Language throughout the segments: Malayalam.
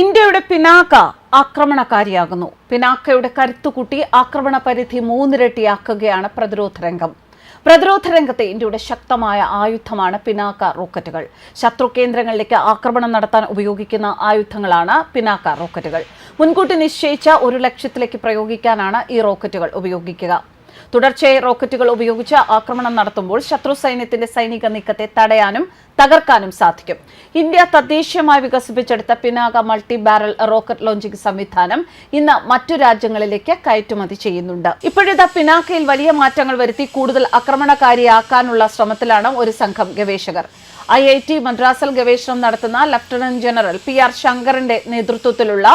ഇന്ത്യയുടെ പിനാക്ക ആക്രമണകാരിയാകുന്നു. പിനാക്കയുടെ കരുത്തുകൂട്ടി ആക്രമണ പരിധി മൂന്നിരട്ടിയാക്കുകയാണ് പ്രതിരോധ രംഗം. പ്രതിരോധ രംഗത്തെ ഇന്ത്യയുടെ ശക്തമായ ആയുധമാണ് പിനാക്ക റോക്കറ്റുകൾ. ശത്രു കേന്ദ്രങ്ങളിലേക്ക് ആക്രമണം നടത്താൻ ഉപയോഗിക്കുന്ന ആയുധങ്ങളാണ് പിനാക്ക റോക്കറ്റുകൾ. മുൻകൂട്ടി നിശ്ചയിച്ച ഒരു ലക്ഷ്യത്തിലേക്ക് പ്രയോഗിക്കാനാണ് ഈ റോക്കറ്റുകൾ ഉപയോഗിക്കുക. തുടർച്ചയായി റോക്കറ്റുകൾ ഉപയോഗിച്ച് ആക്രമണം നടത്തുമ്പോൾ ശത്രു സൈന്യത്തിന്റെ സൈനിക നീക്കത്തെ തടയാനും തകർക്കാനും സാധിക്കും. ഇന്ത്യ തദ്ദേശീയമായി വികസിപ്പിച്ചെടുത്ത Pinaka multi barrel rocket launching സംവിധാനം ഇന്ന് മറ്റു രാജ്യങ്ങളിലേക്ക് കയറ്റുമതി ചെയ്യുന്നുണ്ട്. ഇപ്പോഴത്തെ പിനാക്കയിൽ വലിയ മാറ്റങ്ങൾ വരുത്തി കൂടുതൽ ആക്രമണകാരിയാക്കാനുള്ള ശ്രമത്തിലാണ് ഒരു സംഘം ഗവേഷകർ. ഐ ഐ ടി മദ്രാസിൽ ഗവേഷണം നടത്തുന്ന ലഫ്റ്റനന്റ് ജനറൽ പി ആർ ശങ്കറിന്റെ നേതൃത്വത്തിലുള്ള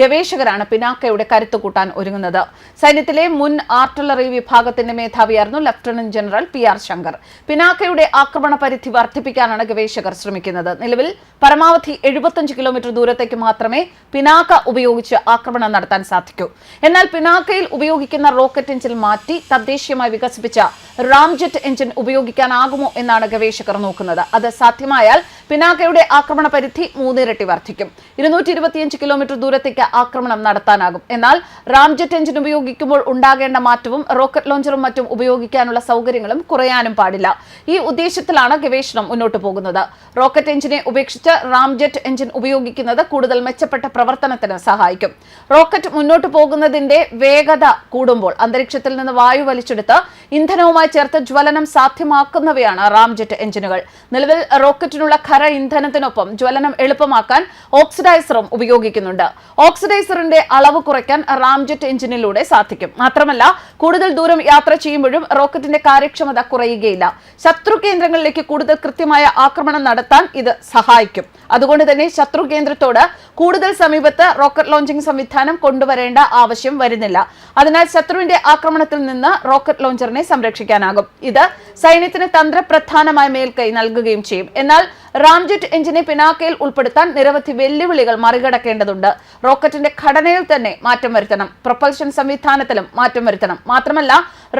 ഗവേഷകരാണ് പിനാക്കയുടെ കരുത്ത് കൂട്ടാൻ ഒരുങ്ങുന്നത്. സൈന്യത്തിലെ മുൻ ആർട്ടിലറി വിഭാഗത്തിന്റെ മേധാവിയായിരുന്നു lieutenant general P R Shankar. പിനാക്കയുടെ ആക്രമണ പരിധി വർദ്ധിപ്പിക്കാനാണ് ഗവേഷകർ ശ്രമിക്കുന്നത്. നിലവിൽ പരമാവധി എഴുപത്തഞ്ച് കിലോമീറ്റർ ദൂരത്തേക്ക് മാത്രമേ പിനാക്ക ഉപയോഗിച്ച് ആക്രമണം നടത്താൻ സാധിക്കൂ. എന്നാൽ പിനാക്കയിൽ ഉപയോഗിക്കുന്ന റോക്കറ്റ് എഞ്ചിൻ മാറ്റി തദ്ദേശീയമായി വികസിപ്പിച്ച റാംജെറ്റ് എഞ്ചിൻ ഉപയോഗിക്കാനാകുമോ എന്നാണ് ഗവേഷകർ നോക്കുന്നത്. അത് സാധ്യമായാൽ പിനാക്കയുടെ ആക്രമണ പരിധി മൂന്നിരട്ടി വർദ്ധിക്കും. ഇരുന്നൂറ്റി ഇരുപത്തിയഞ്ച് കിലോമീറ്റർ ദൂരത്തേക്ക് ആക്രമണം നടത്താനാകും. എന്നാൽ റാംജെറ്റ് എഞ്ചിൻ ഉപയോഗിക്കുമ്പോൾ ഉണ്ടാകേണ്ട മാറ്റവും റോക്കറ്റ് ലോഞ്ചറും മറ്റും ഉപയോഗിക്കാനുള്ള സൗകര്യങ്ങളും കുറയാനും പാടില്ല. ഈ ഉദ്ദേശത്തിലാണ് ഗവേഷണം മുന്നോട്ട് പോകുന്നത്. റോക്കറ്റ് എഞ്ചിനെ ഉപേക്ഷിച്ച് റാംജെറ്റ് എഞ്ചിൻ ഉപയോഗിക്കുന്നത് കൂടുതൽ മെച്ചപ്പെട്ട പ്രവർത്തനത്തിന് സഹായിക്കും. റോക്കറ്റ് മുന്നോട്ട് പോകുന്നതിന്റെ വേഗത കൂടുമ്പോൾ അന്തരീക്ഷത്തിൽ നിന്ന് വായു വലിച്ചെടുത്ത് ഇന്ധനവുമായി ചേർത്ത് ജ്വലനം സാധ്യമാക്കുന്നവയാണ് റാംജെറ്റ് എഞ്ചിനുകൾ. നിലവിൽ റോക്കറ്റിനുള്ള ഖര ഇന്ധനത്തിനൊപ്പം ജ്വലനം എളുപ്പമാക്കാൻ ഓക്സിഡൈസറും ഉപയോഗിക്കുന്നുണ്ട്. ഓക്സിഡൈസറിന്റെ അളവ് കുറയ്ക്കാൻ റാംജെറ്റ് എഞ്ചിനിലൂടെ സാധിക്കും. മാത്രമല്ല കൂടുതൽ ദൂരം യാത്ര ചെയ്യുമ്പോഴും റോക്കറ്റിന്റെ കാര്യക്ഷമത കുറയുകയില്ല. ശത്രു കേന്ദ്രങ്ങളിലേക്ക് കൂടുതൽ കൃത്യമായ ആക്രമണം നടത്താൻ ഇത് സഹായിക്കും. അതുകൊണ്ട് തന്നെ ശത്രു കേന്ദ്രത്തോട് കൂടുതൽ സമീപത്ത് റോക്കറ്റ് ലോഞ്ചിംഗ് സംവിധാനം കൊണ്ടുവരേണ്ട ആവശ്യം വരുന്നില്ല. അതിനാൽ ശത്രുവിന്റെ ആക്രമണത്തിൽ നിന്ന് റോക്കറ്റ് ലോഞ്ചറിനെ സംരക്ഷിക്കാനാകും. ഇത് സൈന്യത്തിന് തന്ത്രപ്രധാനമായ മേൽക്കൈ നൽകുകയും ചെയ്യും. എന്നാൽ റാംജെറ്റ് എഞ്ചിനെ പിനാക്കയിൽ ഉൾപ്പെടുത്താൻ നിരവധി വെല്ലുവിളികൾ മറികടക്കേണ്ടതുണ്ട്. റോക്കറ്റിന്റെ ഘടനയിൽ തന്നെ മാറ്റം വരുത്തണം. പ്രൊപ്പൽഷൻ സംവിധാനത്തിലും മാറ്റം വരുത്തണം. മാത്രമല്ല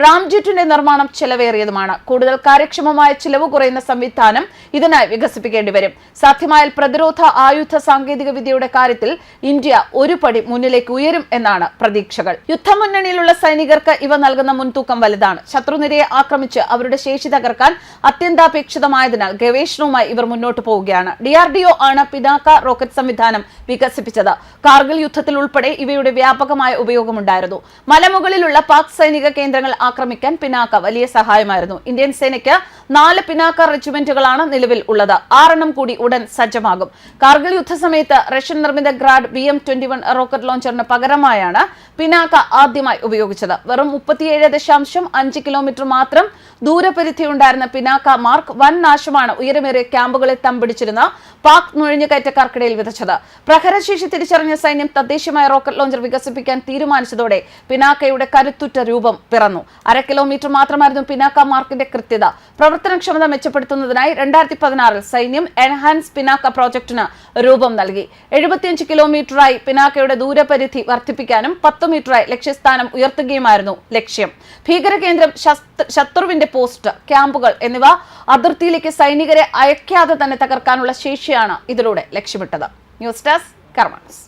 റാംജെറ്റിന്റെ നിർമ്മാണം ചെലവേറിയതുമാണ്. കൂടുതൽ കാര്യക്ഷമമായ ചിലവ് കുറയുന്ന സംവിധാനം ഇതിനായി വികസിപ്പിക്കേണ്ടി വരും. സാധ്യമായാൽ പ്രതിരോധ ആയുധ സാങ്കേതിക വിദ്യയുടെ കാര്യത്തിൽ ഇന്ത്യ ഒരു പടി മുന്നിലേക്ക് ഉയരും എന്നാണ് പ്രതീക്ഷകൾ. യുദ്ധമുന്നണിയിലുള്ള സൈനികർക്ക് ഇവ നൽകുന്ന മുൻതൂക്കം വലുതാണ്. ശത്രുനിരയെ ആക്രമിച്ച് അവരുടെ ശേഷി തകർക്കാൻ അത്യന്താപേക്ഷിതമായതിനാൽ ഗവേഷണവുമായി ഇവർ മുന്നോട്ട് പോവുകയാണ്. ഡി ആർ ഡി ഒ ആണ് പിനാക്ക റോക്കറ്റ് സംവിധാനം വികസിപ്പിച്ചത്. കാർഗിൽ യുദ്ധത്തിൽ ഉൾപ്പെടെ ഇവയുടെ വ്യാപകമായ ഉപയോഗമുണ്ടായിരുന്നു. മലമുകളിലുള്ള പാക് സൈനിക കേന്ദ്രങ്ങൾ ആക്രമിക്കാൻ പിനാക്ക വലിയ സഹായമായിരുന്നു. ഇന്ത്യൻ സേനയ്ക്ക് നാല് പിനാക്ക റെജിമെന്റുകളാണ് നിലവിൽ ഉള്ളത്. ആറെണ്ണം കൂടി ഉടൻ സജ്ജമാകും. കാർഗിൽ യുദ്ധസമയത്ത് റഷ്യൻ നിർമ്മിത Grad B M twenty one rocket ലോഞ്ചറിന് പകരമായാണ് പിനാക്ക ആദ്യമായി ഉപയോഗിച്ചത്. വെറും മുപ്പത്തിയേഴ് ദശാംശം അഞ്ച് കിലോമീറ്റർ മാത്രം ദൂരപരിധി ഉണ്ടായിരുന്ന പിനാക്ക മാർക്ക് വൻ നാശമാണ് ഉയരമേറിയ ക്യാമ്പുകളെ തമ്പിടിച്ചിരുന്ന പാക് നുഴഞ്ഞുകയറ്റക്കാർക്കിടയിൽ വിതച്ചത്. പ്രഹരശേഷി തിരിച്ചറിഞ്ഞ സൈന്യം തദ്ദേശീയമായ റോക്കറ്റ് ലോഞ്ചർ വികസിപ്പിക്കാൻ തീരുമാനിച്ചതോടെ പിനാക്കയുടെ കരുത്തുറ്റ രൂപം പിറന്നു. അര കിലോമീറ്റർ മാത്രമായിരുന്നു പിനാക്ക മാർക്കിന്റെ കൃത്യത. പ്രവർത്തനക്ഷമത മെച്ചപ്പെടുത്തുന്നതിനായി രണ്ടായിരത്തി പതിനാറിൽ സൈന്യം എൻഹാൻസ് പിനാക്ക പ്രോജക്ടിന് രൂപം നൽകി. എഴുപത്തിയഞ്ച് കിലോമീറ്ററായി പിനാക്കയുടെ ദൂരപരിധി വർദ്ധിപ്പിക്കാനും പത്ത് മീറ്ററായി ലക്ഷ്യസ്ഥാനം ഉയർത്തുകയുമായിരുന്നു ലക്ഷ്യം. ഭീകരകേന്ദ്രം കേന്ദ്രം ശത്രുവിന്റെ പോസ്റ്റ് ക്യാമ്പുകൾ എന്നിവ അതിർത്തിയിലേക്ക് സൈനികരെ അയക്കാതെ തന്നെ തകർക്കാനുള്ള ശേഷിയാണ് ഇതിലൂടെ ലക്ഷ്യമിട്ടത്. News desk കർമ്മസ്